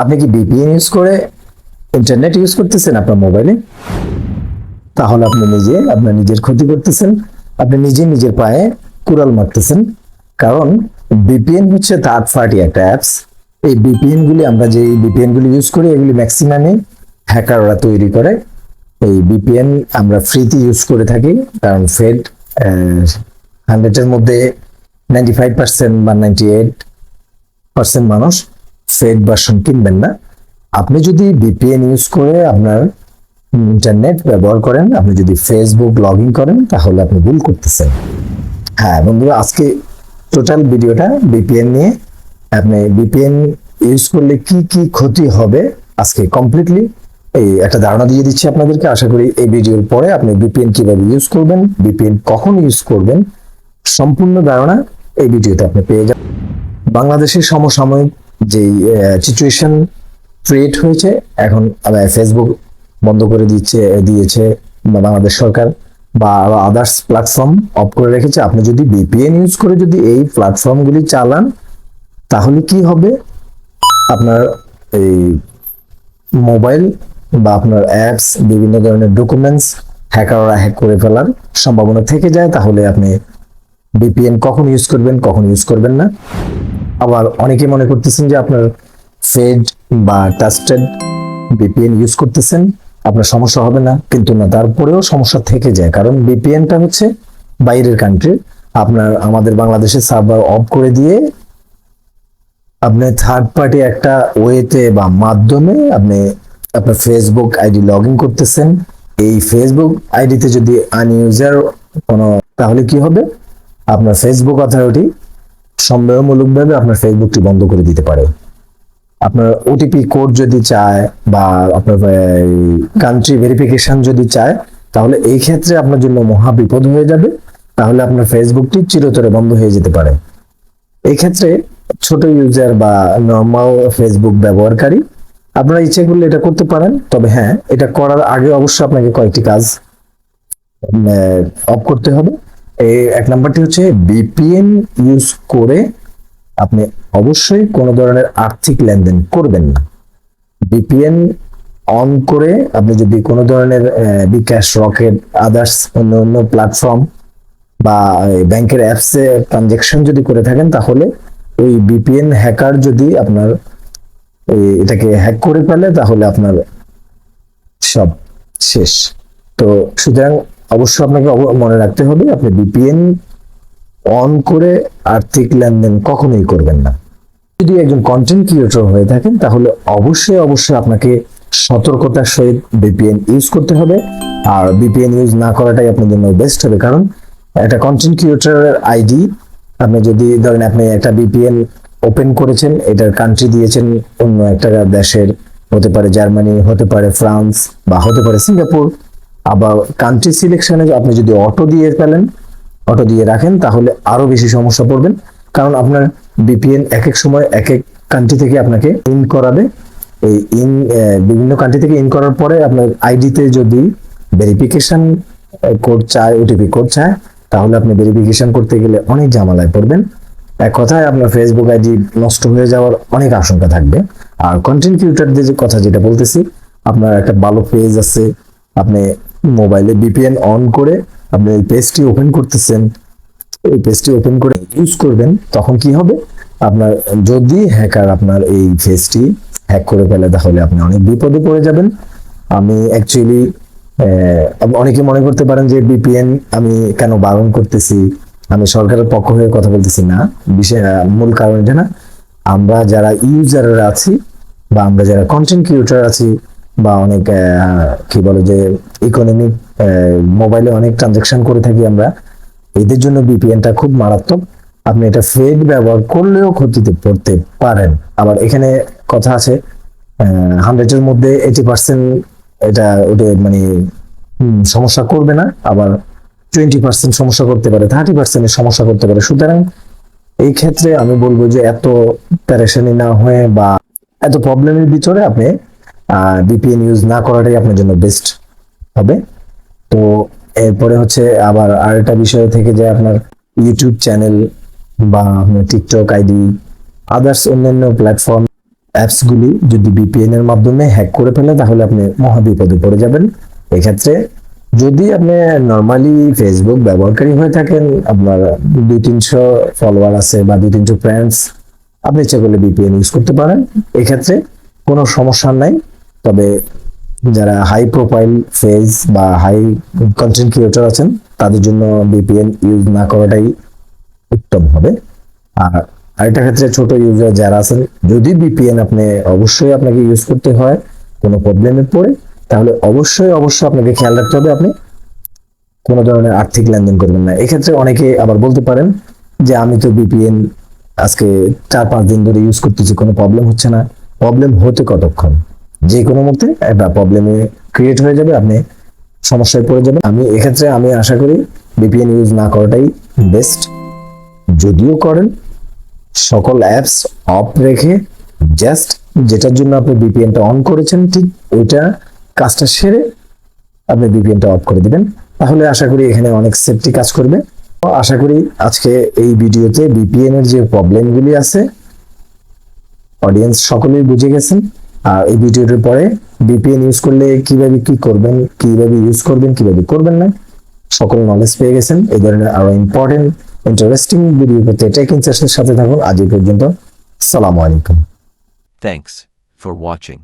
আপনি কি VPN use করে ইন্টারনেট ইউজ করতেছেন আপনার মোবাইলে তাহলে আপনি নিজে আপনার নিজের ক্ষতি করতেছেন, আপনি নিজে নিজের পায়ে কুড়াল মারতেছেন। কারণ বিপিএন হচ্ছে থার্ড পার্টি একটা অ্যাপস এই বিপিএন গুলি আমরা যে বিপিএন গুলি ইউজ করি, এগুলি ম্যাক্সিমামে হ্যাকাররা তৈরি করে। এই বিপিএন আমরা ফ্রিতে ইউজ করে থাকি, কারণ ফেড হান্ড্রেডের মধ্যে নাইনটি ফাইভ পার্সেন্ট বা নাইনটি এইট পার্সেন্ট মানুষ ফেড ভার্সন কিনবেন না। আপনি যদি ভিপিএন ইউজ করে আপনার ইন্টারনেট ব্যবহার করেন, আপনি যদি ফেসবুক লগ ইন করেন, তাহলে আপনি ভুল করতেছেন। হ্যাঁ বন্ধুরা, আজকে টোটাল ভিডিওটা ভিপিএন নিয়ে আপনি ভিপিএন ইউজ করলে কি কি ক্ষতি হবে আজকে কমপ্লিটলি এই একটা ধারণা দিয়ে দিচ্ছি আপনাদেরকে। আশা করি এই ভিডিওর পরে আপনি ভিপিএন কীভাবে ইউজ করবেন ভিপিএন কখন ইউজ করবেন, সম্পূর্ণ ধারণা এই ভিডিওতে আপনি পেয়ে যাবেন। বাংলাদেশের সমসাময়িক যে সিচুয়েশন ক্রিয়েট হয়েছে, এখন ফেসবুক বন্ধ করে দিচ্ছে, দিয়েছে বাংলাদেশ সরকার বা আদার্স প্ল্যাটফর্ম অফ করে রেখেছে। আপনি যদি বিপিএন ইউজ করে যদি এই প্ল্যাটফর্মগুলি চালান, তাহলে কি হবে? আপনার এই মোবাইল বা আপনার অ্যাপস বিভিন্ন ধরনের ডকুমেন্টস হ্যাকাররা হ্যাক করে ফেলার সম্ভাবনা থেকে যায়, তাহলে আপনি বিপিএন কখন ইউজ করবেন, কখন ইউজ করবেন না। আবার অনেকে মনে করতেছেন যে আপনার ফেড বা টাস্টেড বিপিএন ইউজ করতেছেন, আপনার সমস্যা হবে না, কিন্তু না, তারপরেও সমস্যা থেকে যায়। কারণ বিপিএনটা হচ্ছে বাইরের কান্ট্রি আপনার আমাদের বাংলাদেশের সার্ভার অফ করে দিয়ে আপনি থার্ড পার্টি একটা ওয়েতে বা মাধ্যমে আপনি আপনার ফেসবুক আইডি লগ ইন করতেছেন। এই ফেসবুক আইডিতে যদি আনইউজার কোনো, তাহলে কি হবে? আপনার ফেসবুক অথরিটি সন্দেহমূলকভাবে আপনার ফেসবুকটি বন্ধ করে দিতে পারে। আপনার ওটিপি কোড যদি চায় বা আপনার কান্ট্রি ভেরিফিকেশন যদি চায়, তাহলে এই ক্ষেত্রে আপনার জন্য মহা বিপদ হয়ে যাবে। তাহলে আপনার ফেসবুকটি চিরতরে বন্ধ হয়ে যেতে পারে। এই ক্ষেত্রে ছোট ইউজার বা নর্মাল ফেসবুক ব্যবহারকারী, আপনারা ইচ্ছে করলে এটা করতে পারেন। তবে হ্যাঁ এটা করার আগে অবশ্যই আপনাকে কয়েকটি কাজ অফ করতে হবে। এই এক নাম্বারটি হচ্ছে বিপিএন ইউজ করে আপনি অবশ্যই কোনো ধরনের আর্থিক লেনদেন করবেন না। বিপিএন অন করে আপনি যদি কোনো ধরনের বিকাশ রকেট আদার্স অন্য অন্য প্ল্যাটফর্ম বা ব্যাংকের অ্যাপসে ট্রানজেকশন যদি করে থাকেন, তাহলে ওই বিপিএন হ্যাকার যদি আপনার এটাকে হ্যাক করে ফেলে, তাহলে আপনার সব শেষ। তো সুতরাং অবশ্যই আপনাকে মনে রাখতে হবে, আপনি বিপিএন অন করে আর্থিক লেনদেন কখনোই করবেন না। যদি একজন কন্টেন্ট ক্রিয়েটর হয়ে থাকেন, তাহলে অবশ্যই অবশ্যই আপনাকে সতর্কতার সহিত বিপিএন ইউজ করতে হবে। আর বিপিএন ইউজ না করাটাই আপনার জন্য বেস্ট হবে, কারণ একটা কন্টেন্ট ক্রিয়েটরের আইডি আপনি যদি ধরেন আপনি একটা বিপিএন ওপেন করেছেন, এটার কান্ট্রি দিয়েছেন অন্য একটা দেশের, হতে পারে জার্মানি হতে পারে ফ্রান্স বা হতে পারে সিঙ্গাপুর আবার কান্ট্রি সিলেকশনে আপনি যদি অটো দিয়ে ফেলেন অটো দিয়ে রাখেন, তাহলে আরও বেশি সমস্যা পড়বেন। কারণ আপনার বিপিএন এক এক সময় এক এক কান্ট্রি থেকে আপনাকে ইন করাবে। এই ইন বিভিন্ন কান্ট্রি থেকে ইন করার পরে আপনার আইডিতে যদি ভেরিফিকেশন কোড চায় ওটিপি কোড চায়, তাহলে আপনি ভেরিফিকেশন করতে গেলে অনেক ঝামেলায় পড়বেন। এক কথায় আপনার ফেসবুক আইডি নষ্ট হয়ে যাওয়ার অনেক আশঙ্কা থাকবে। আর কন্টেন্ট ক্রিয়েটরদের যে কথা যেটা বলতেছি, আপনার একটা ভালো পেজ আছে, আপনি মোবাইলে বিপিএন অন করে আপনি এই পেজটি ওপেন করতেছেন, এই পেজটি ওপেন করে ইউজ করবেন, তখন কি হবে? আপনার, যদি হ্যাকার আপনার এই পেজটি হ্যাক করে ফেলে, তাহলে আপনি অনেক বিপদে পড়ে যাবেন। আমি অ্যাকচুয়ালি অনেকে মনে করতে পারেন যে বিপিএন আমি কেন বারণ করতেছি? আমি সরকারের পক্ষ হয়ে কথা বলতেছি না। বিশেষ মূল কারণ এটা না। আমরা যারা ইউজাররা আছি বা আমরা যারা কন্টেন্ট ক্রিয়েটর আছি বা অনেক কি বলে যে ইকোনমিক মোবাইলে অনেক ট্রানজাকশন করে থাকি আমরা, এদের জন্য বিপিএনটা খুব মারাত্মক। আপনি এটা ফেড ব্যবহার করলেও ক্ষতিতে পড়তে পারেন। আবার এখানে কথা আছে হান্ড্রেডের মধ্যে এইটি পার্সেন্ট এটা ওটা মানে সমস্যা করবে না। আবার টোয়েন্টি পার্সেন্ট সমস্যা করতে পারে থার্টি পার্সেন্টের সমস্যা করতে পারে। সুতরাং এই ক্ষেত্রে আমি বলব যে এত প্যারেশানি না হয়ে বা এত প্রবলেমের ভিতরে আপনি বিপিএন ইউজ না করাটাই আপনার জন্য বেস্ট হবে। তো এরপরে হচ্ছে আবার আরেকটা বিষয় থেকে যে আপনার ইউটিউব চ্যানেল বা টিকটক আইডি আদার্স অন্যান্য প্ল্যাটফর্ম অ্যাপসগুলি যদি বিপিএন এর মাধ্যমে হ্যাক করে ফেলে, তাহলে আপনি মহা বিপদে পড়ে যাবেন। এক্ষেত্রে যদি আপনি নর্মালি ফেসবুক ব্যবহারকারী হয়ে থাকেন, আপনার দুই তিনশো ফলোয়ার আছে বা দুই তিনশো ফ্রেন্ডস আপনি ইচ্ছা করলে বিপিএন ইউজ করতে পারেন। এক্ষেত্রে কোনো সমস্যা নাই। তবে যারা হাই প্রোফাইল ফেজ বা হাই কন্টেন্ট ক্রিয়েটর আছেন, তাদের জন্য বিপিএন ইউজ না করাটাই উত্তম হবে। আর আরেকটা ক্ষেত্রে ছোট ইউজার যারা আছেন, যদি বিপিএন আপনি অবশ্যই আপনাকে ইউজ করতে হয়, কোনো প্রবলেমে পড়ে, তাহলে অবশ্যই অবশ্যই আপনাকে খেয়াল রাখতে হবে আপনি কোনো ধরনের আর্থিক লেনদেন করবেন না। এক্ষেত্রে অনেকে আবার বলতে পারেন যে, আমি তো বিপিএন আজকে চার পাঁচ দিন ধরে ইউজ করতেছি, কোনো প্রবলেম হচ্ছে না। প্রবলেম হতে কতক্ষণ? যে কোনো মুহূর্তে একটা প্রবলেমে ক্রিয়েট হয়ে যাবে, আপনি সমস্যায় পড়ে যাবেন। আমি এক্ষেত্রে আমি আশা করি বিপিএন ইউজ না করাটাই বেস্ট যদিও করেন, সকল অ্যাপস অফ রেখে জাস্ট যেটার জন্য আপনি বিপিএনটা অন করেছেন, ঠিক ওইটা কাজটা সেরে আপনি বিপিএনটা অফ করে দিবেন। তাহলে আশা করি এখানে অনেক সেফটি কাজ করবে। আশা করি আজকে এই ভিডিওতে বিপিএন এর যে প্রবলেমগুলি আছে অডিয়েন্স সকলেই বুঝে গেছেন। আর এই ভিডিওটার পরে ভিপিএন ইউজ করলে কীভাবে কি করবেন, কীভাবে ইউজ করবেন, কীভাবে করবেন না, সকল নলেজ পেয়ে গেছেন। এই ধরনের আরও ইম্পর্টেন্ট ইন্টারেস্টিং ভিডিও পেতে টেকিং সেশনের সাথে থাকুন। আজ পর্যন্ত, সালামু আলাইকুম। Thanks for watching.